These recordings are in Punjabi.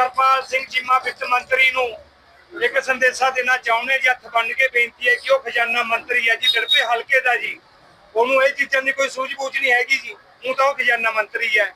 ਹਰਪਾਲ ਸਿੰਘ ਚੀਮਾ ਵਿੱਤ ਮੰਤਰੀ ਨੂੰ ਇੱਕ ਸੰਦੇਸ਼ਾ ਦੇਣਾ ਚਾਹੁੰਦੇ ਜੀ ਹੱਥ ਬੰਨ ਕੇ ਬੇਨਤੀ ਹੈ ਕਿ ਉਹ ਖਜ਼ਾਨਾ ਮੰਤਰੀ ਹੈ ਜੀ ਡਰਪੇ ਹਲਕੇ ਦਾ ਜੀ। ਉਹਨੂੰ ਇਹ ਚੀਜ਼ਾਂ ਦੀ ਕੋਈ ਸੂਝ-ਬੂਝ ਨਹੀਂ ਹੈਗੀ ਜੀ ਉਹ ਤਾਂ ਉਹ ਖਜ਼ਾਨਾ ਮੰਤਰੀ ਹੈ।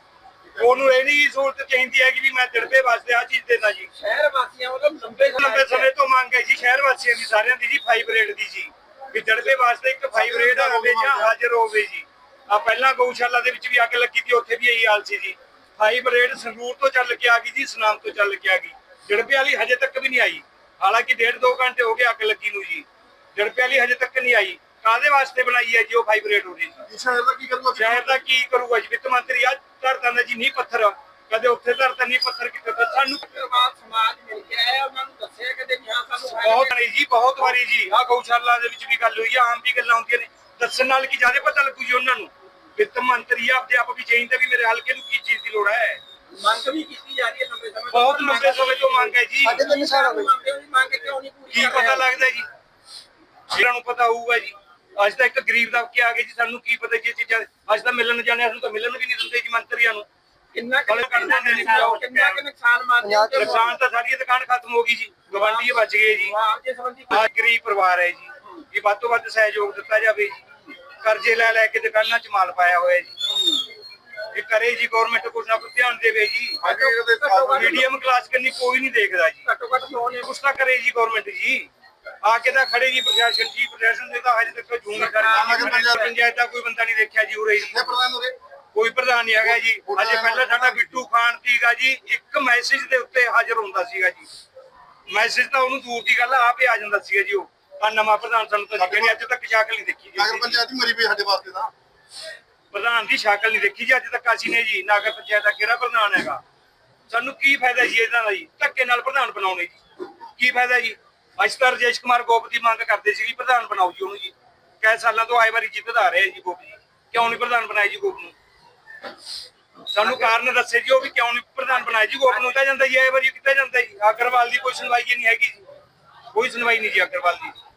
ਉਹਨੂੰ ਇਹ ਨਹੀਂ ਸਹੂਲਤ ਚਾਹੀਦੀ ਹੈ ਕਿ ਵੀ ਮੈਂ ਡਰਪੇ ਵਾਸਤੇ ਆ ਚੀਜ਼ ਦੇਣਾ ਜੀ। ਸ਼ਹਿਰ ਵਾਸੀਆਂ ਵੱਲੋਂ ਲੰਬੇ ਲੰਬੇ ਸਮੇਂ ਤੋਂ ਮੰਗ ਹੈ ਜੀ ਸ਼ਹਿਰ ਵਾਸੀਆਂ ਦੀ ਸਾਰਿਆਂ ਦੀ ਜੀ ਫਾਈਵ ਰੇਟ ਦੀ ਜੀ। ਵੀ ਜੜਪੇ ਵਾਸਤੇ ਇੱਕ ਫਾਈਵ ਰੇਟ ਹੋਵੇ ਜਾਂ ਹਾਜ਼ਰ ਹੋਵੇ ਜੀ। ਆ ਪਹਿਲਾਂ ਗਊਸ਼ਾਲਾ ਦੇ ਵਿੱਚ ਵੀ ਅੱਗ ਲੱਗੀ ਸੀ ਉੱਥੇ ਵੀ ਇਹੀ ਹਾਲ ਸੀ ਜੀ। ਰੇਟ ਸੰਗਰੂਰ ਤੋਂ ਚੱਲ ਕੇ ਆ ਗਈ ਜੀ ਸਨਾਮ ਤੋਂ ਚੱਲ ਕੇ ਆ ਗਈ। ਜੜਪੇ ਵਾਲੀ ਹਜੇ ਤੱਕ ਵੀ ਨਹੀਂ ਆਈ। ਹਾਲਾਂਕਿ ਡੇਢ ਦੋ ਘੰਟੇ ਹੋ ਗਏ ਅੱਗ ਲੱਗੀ ਨੂੰ ਜੀ। ਜੜਪੇ ਵਾਲੀ ਹਜੇ ਤੱਕ ਨਹੀਂ ਆਈ। ਕਾਦੇ ਵਾਸਤੇ ਬਣਾਈ ਹੈ ਜੀ ਉਹ ਫਾਈਵ ਰੇਟ ਹੋ ਜੀ ਸ਼ਹਿਰ ਦਾ ਕੀ ਕਰੂਗਾ? ਸ਼ਹਿਰ ਦਾ ਕੀ ਕਰੂਗਾ ਜੀ? ਵਿੱਤ ਮੰਤਰੀ ਆ ਧਰਤਾ ਦਾ ਜੀ ਨਹੀਂ ਪੱਥਰ। ਕਦੇ ਉੱਥੇ ਧਰਤਾ ਨਹੀਂ ਪੱਥਰ ਕਿਤੇ ਸਾਨੂੰ ਸਮਾਜ ਮਿਲ ਕੇ ਆਇਆ ਉਹਨਾਂ ਨੂੰ ਦੱਸਿਆ ਕਿ ਜੀ ਹਾਂ ਸਾਨੂੰ ਬਹੁਤ ਵਾਰੀ ਜੀ ਬਹੁਤ ਵਾਰੀ ਜੀ। ਆ ਗਊਸ਼ਾਲਾ ਦੇ ਵਿੱਚ ਵੀ ਗੱਲ ਹੋਈ ਆ ਆਮ ਵੀ ਗੱਲਾਂ ਹੁੰਦੀਆਂ ਨੇ। ਦੱਸਣ ਨਾਲ ਕੀ ਜ਼ਿਆਦਾ ਪਤਾ ਲੱਗੂ ਜੀ ਉਹਨਾਂ ਨੂੰ? ਵਿੱਤ ਮੰਤਰੀ ਆ ਆਪਦੇ ਆਪ ਵੀ ਚਾਹੀਦਾ ਵੀ ਮੇਰੇ ਹਲਕੇ ਨੂੰ ਕੀ ਚੀਜ਼ ਦੀ ਲੋੜ ਹੈ। ਮੰਗ ਵੀ ਕੀਤੀ ਜਾ ਰਹੀ ਹੈ ਲੰਬੇ ਸਮੇਂ ਤੋਂ। ਬਹੁਤ ਲੰਬੇ ਸਮੇਂ ਤੋਂ ਮੰਗ ਹੈ ਜੀ। ਸਾਡੇ ਤਿੰਨ ਸਾਲ ਹੋ ਗਏ ਮੰਗ ਕਿਉਂ ਨਹੀਂ ਪੂਰੀ ਕੀ ਪਤਾ? ਲੱਗਦਾ ਜੀ। ਇਹਨਾਂ ਨੂੰ ਪਤਾ ਹੋਊਗਾ ਜੀ। ਅੱਜ ਤਾਂ ਇੱਕ ਗਰੀਬ ਦਾ ਕੀ ਆ ਗਏ ਜੀ ਸਾਨੂੰ ਕੀ ਪਤਾ ਜੀ ਇਹ ਚੀਜ਼ਾਂ। ਅੱਜ ਤਾਂ ਮਿਲਣ ਜਾਣੇ ਸਾਨੂੰ ਤਾਂ ਮਿਲਣ ਵੀ ਨਹੀਂ ਦਿੰਦੇ ਜੀ ਮੰਤਰੀਆਂ ਨੂੰ। ਕਿੰਨਾ ਕੁ ਨੁਕਸਾਨ- ਕਿੰਨਾ ਕੁ ਨੁਕਸਾਨ ਕਿ ਤਾਂ ਸਾਡੀ ਦੁਕਾਨ ਖਤਮ ਹੋ ਗਈ ਜੀ। ਗਵਾਂਢੀ ਬਚ ਗਏ ਜੀ। ਮੁਆਵਜ਼ੇ ਸੰਬੰਧੀ ਆ ਗਰੀਬ ਪਰਿਵਾਰ ਹੈ ਜੀ। ਇਹ ਵੱਧ ਤੋਂ ਵੱਧ ਸਹਿਯੋਗ ਦਿੱਤਾ ਜਾਵੇ ਜੀ। ਕਰਜ਼ੇ ਲੈ ਲੈ ਕੇ ਦੁਕਾਨਾਂ 'ਚ ਮਾਲ ਪਾਇਆ ਹੋਇਆ ਜੀ। ਇਹ ਕਰੇ ਜੀ ਗਵਰਨਮੈਂਟ ਕੁਛ ਨਾ ਕੁਛ ਧਿਆਨ ਦੇਵੇ ਜੀ। ਮੀਡੀਅਮ ਕਲਾਸ ਕਰਨੀ ਕੋਈ ਨਹੀਂ ਦੇਖਦਾ ਜੀ। ਘੱਟੋ ਘੱਟ ਲੋਨ ਕੁਛ ਤਾਂ ਕਰੇ ਜੀ ਗਵਰਨਮੈਂਟ ਜੀ। ਆ ਕੇ ਤਾਂ ਖੜੇ ਜੀ ਪ੍ਰਸ਼ਾਸਨ ਜੀ ਪ੍ਰਸ਼ਾਸਨ ਦੇ ਤਾਂ ਹਜੇ ਤੱਕ ਜੂਨ ਕਰ ਪੰਚਾਇਤ ਦਾ ਕੋਈ ਬੰਦਾ ਨਹੀਂ ਦੇਖਿਆ ਜੀ ਉਰੇ। ਜੀ ਪ੍ਰਧਾਨ ਕੋਈ ਪ੍ਰਧਾਨ ਨਹੀਂ ਹੈਗਾ ਜੀ। ਅਜੇ ਪਹਿਲਾਂ ਸਾਡਾ ਬਿੱਟੂ ਖਾਨ ਸੀਗਾ ਜੀ ਇੱਕ ਮੈਸੇਜ ਦੇ ਉੱਤੇ ਹਾਜ਼ਰ ਹੁੰਦਾ ਸੀਗਾ ਜੀ। ਮੈਸੇਜ ਤਾਂ ਉਹਨੂੰ ਦੂਰ ਦੀ ਗੱਲ ਆ, ਆਪੇ ਆ ਜਾਂਦਾ ਸੀਗਾ ਜੀ ਉਹ। ਆ ਨਵਾਂ ਪ੍ਰਧਾਨ ਸਾਨੂੰ ਤਾਂ ਕਹਿੰਦੇ ਅੱਜ ਤੱਕ ਸ਼ਕਲ ਨਹੀਂ ਦੇਖੀ ਜੀ ਨਗਰ। ਪੰਚਾਇਤ ਹੀ ਮਰੀ ਪਈ ਸਾਡੇ ਵਾਸਤੇ ਤਾਂ। ਪ੍ਰਧਾਨ ਦੀ ਸ਼ਕਲ ਨਹੀਂ ਦੇਖੀ ਜੀ ਅੱਜ ਤੱਕ ਅਸੀਂ ਨੇ ਜੀ ਨਗਰ ਪੰਚਾਇਤ ਦਾ ਕਿਹੜਾ ਪ੍ਰਧਾਨ ਹੈਗਾ? ਸਾਨੂੰ ਕੀ ਫਾਇਦਾ ਜੀ ਇਹਨਾਂ ਦਾ ਜੀ? ਧੱਕੇ ਨਾਲ ਪ੍ਰਧਾਨ ਬਣਾਉਣੇ ਜੀ। ਕੀ ਫਾਇਦਾ ਜੀ? ਅੱਜ ਤਾਂ ਰਜੇਸ਼ ਕੁਮਾਰ ਗੋਪ ਦੀ ਮੰਗ ਕਰਦੇ ਸੀ ਵੀ ਪ੍ਰਧਾਨ ਬਣਾਓ ਜੀ ਉਹਨੂੰ ਜੀ। ਕਈ ਸਾਲਾਂ ਤੋਂ ਆਏ ਵਾਰੀ ਜਿੱਤਦਾ ਰਿਹਾ ਜੀ ਗੋਪ ਜੀ। ਕਿਉਂ ਨਹੀਂ ਪ੍ਰਧਾਨ ਬਣਾਇਆ ਜੀ ਗੋਪ ਨੂੰ? ਸਾਨੂੰ ਕਾਰਨ ਦੱਸੇ ਜੀ ਉਹ ਵੀ ਕਿਉਂ ਨਹੀਂ ਪ੍ਰਧਾਨ ਬਣਾਇਆ ਜੀ ਗੋਪ ਨੂੰ? ਤਾਂ ਜਾਂਦਾ ਜੀ? ਆਏ ਵਾਰੀ ਕਿੱਥੇ ਜਾਂਦਾ ਜੀ? ਅਗਰਵਾਲ ਦੀ ਕੋਈ ਸੁਣਵਾਈ ਨਹੀਂ ਹੈਗੀ ਜੀ। ਕੋਈ ਸੁਣਵਾਈ ਨਹੀਂ ਜੀ ਅਗਰਵਾਲ ਦੀ।